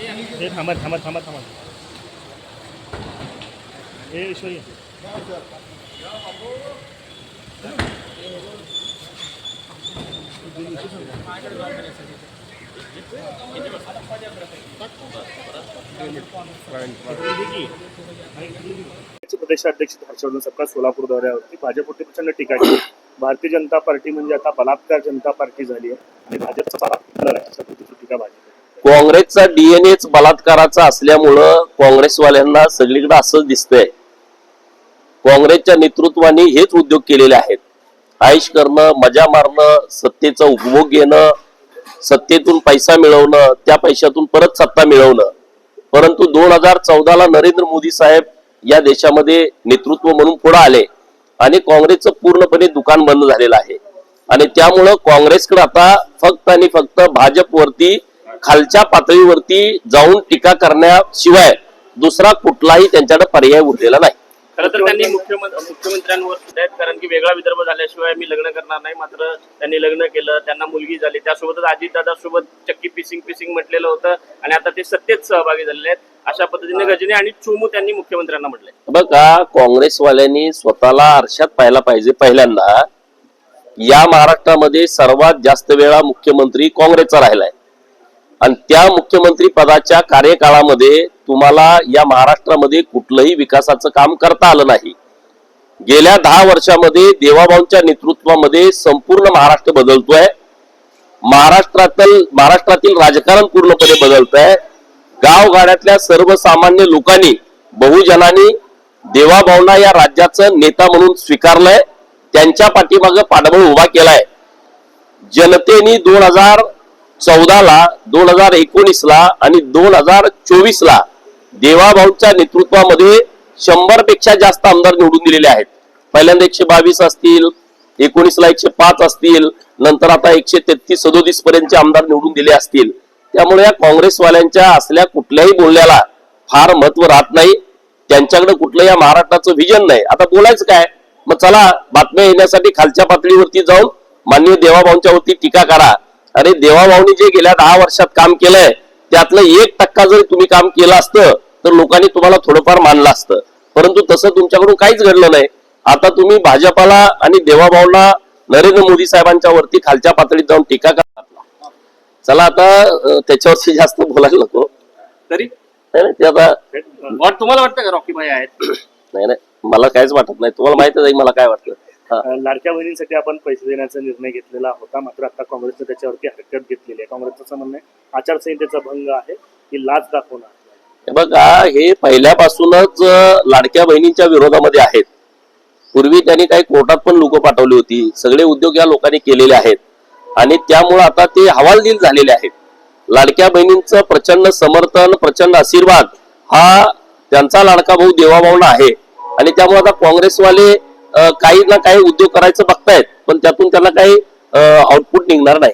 हे थांबा थांबा थांबा थांबा. हे ईश्वरी. प्रदेशाध्यक्ष हर्षवर्धन सपकाळ सोलापूर दौऱ्यावरती भाजपवरती प्रचंड टीका केली. भारतीय जनता पार्टी म्हणजे आता बलात्कार जनता पार्टी झाली आहे. आणि भाजपचा टीका भाजप काँग्रेसचा डीएनएच बलात्काराचा असल्यामुळं काँग्रेसवाल्यांना सगळीकडे असंच दिसतंय. काँग्रेसच्या नेतृत्वाने हेच उद्योग केलेले आहेत. आयुष करणं मजा मारणं सत्तेचा उपभोग घेणं सत्तेतून पैसा मिळवणं त्या पैशातून परत सत्ता मिळवणं. परंतु दोन हजार चौदाला नरेंद्र मोदी साहेब या देशामध्ये नेतृत्व म्हणून पुढे आले आणि काँग्रेसचं पूर्णपणे दुकान बंद झालेलं आहे. आणि त्यामुळं काँग्रेसकडे आता फक्त आणि फक्त भाजपवरती खालच्या पातळीवरती जाऊन टीका करण्याशिवाय दुसरा कुठलाही त्यांच्याकडे पर्याय उरलेला नाही. खरं तर त्यांनी मुख्यमंत्री मुख्यमंत्र्यांवर सुद्धा आहेत कारण की वेगळा विदर्भ झाल्याशिवाय मी लग्न करणार नाही मात्र त्यांनी लग्न केलं त्यांना मुलगी झाली. त्यासोबतच अजितदादा सोबत चक्की पिसिंग पिसिंग म्हटलेलं होतं आणि आता ते सत्तेत सहभागी झालेले आहेत. अशा पद्धतीने गजनी आणि चुमू त्यांनी मुख्यमंत्र्यांना म्हटलंय. बघा काँग्रेसवाल्यांनी स्वतःला आरशात पाहायला पाहिजे पहिल्यांदा. या महाराष्ट्रामध्ये सर्वात जास्त वेळा मुख्यमंत्री काँग्रेसचा राहिलाय. आणि त्या मुख्यमंत्री पदाच्या कार्यकाळामध्ये तुम्हाला या महाराष्ट्रामध्ये कुठलंही विकासाचं काम करता आलं नाही. गेल्या दहा वर्षामध्ये देवाभाऊंच्या नेतृत्वामध्ये संपूर्ण महाराष्ट्र बदलतोय. महाराष्ट्रातील महाराष्ट्रातील राजकारण पूर्णपणे बदलत आहे गावगाड्यातल्या सर्वसामान्य लोकांनी बहुजनांनी देवाभाऊंना या राज्याचं नेता म्हणून स्वीकारलंय. त्यांच्या पाठीमागं पाठबळ उभा केलाय. जनतेने दोन हजार चौदाला दोन हजार एकोणीसला आणि दोन हजार चोवीसला देवाभाऊंच्या नेतृत्वामध्ये शंभरपेक्षा जास्त आमदार निवडून दिलेले आहेत. पहिल्यांदा एकशे बावीस असतील एकोणीसला एकशे पाच असतील नंतर आता एकशे तेहतीस सदोतीस पर्यंतचे आमदार निवडून दिले असतील. त्यामुळे या काँग्रेसवाल्यांच्या असल्या कुठल्याही बोलण्याला फार महत्त्व राहत नाही. त्यांच्याकडे कुठलं या महाराष्ट्राचं व्हिजन नाही. आता बोलायचं काय? मग चला बातम्या येण्यासाठी खालच्या पातळीवरती जाऊन माननीय देवाभाऊंच्या वरती टीका करा. अरे देवाभाऊनी जे गेल्या दहा वर्षात काम केलंय त्यातलं एक टक्का जरी तुम्ही काम केलं असतं तर लोकांनी तुम्हाला थोडंफार मानलं असतं. परंतु तसं तुमच्याकडून काहीच घडलं नाही. आता तुम्ही भाजपाला आणि देवाभाऊला नरेंद्र मोदी साहेबांच्या वरती खालच्या पातळीत जाऊन टीका करा. चला आता त्याच्यावरती जास्त बोलायला नको. तरी? नाही ते आता वाट तुम्हाला वाटतं का रॉकी भाई आहेत? नाही नाही मला काहीच वाटत नाही. तुम्हाला माहितच आहे मला काय वाटतं. लाडक्या बहिणींसाठी आपण पैसे देण्याचा निर्णय घेतलेला होता. मात्र आता काँग्रेसनं त्याच्यावरती हरकत घेतलेली आहे. काँग्रेसचं म्हणणं आहे आचारसंहितेचा भंग आहे ही लाच दाखवणार. बघा हे पहिल्यापासूनच लाडक्या बहिणींच्या विरोधामध्ये आहेत. पूर्वी त्यांनी काही कोर्टात पण लोक पाठवली होती. सगळे उद्योग या लोकांनी केलेले आहेत. आणि त्यामुळे आता ते हवालदिल झालेले आहेत. लाडक्या बहिणींचं प्रचंड समर्थन प्रचंड आशीर्वाद हा त्यांचा लाडका भाऊ देवाभाऊना आहे. आणि त्यामुळे आता काँग्रेसवाले काही ना काही उद्योग करायचं बघतायत पण त्यातून त्यांना काही आउटपुट निघणार नाही.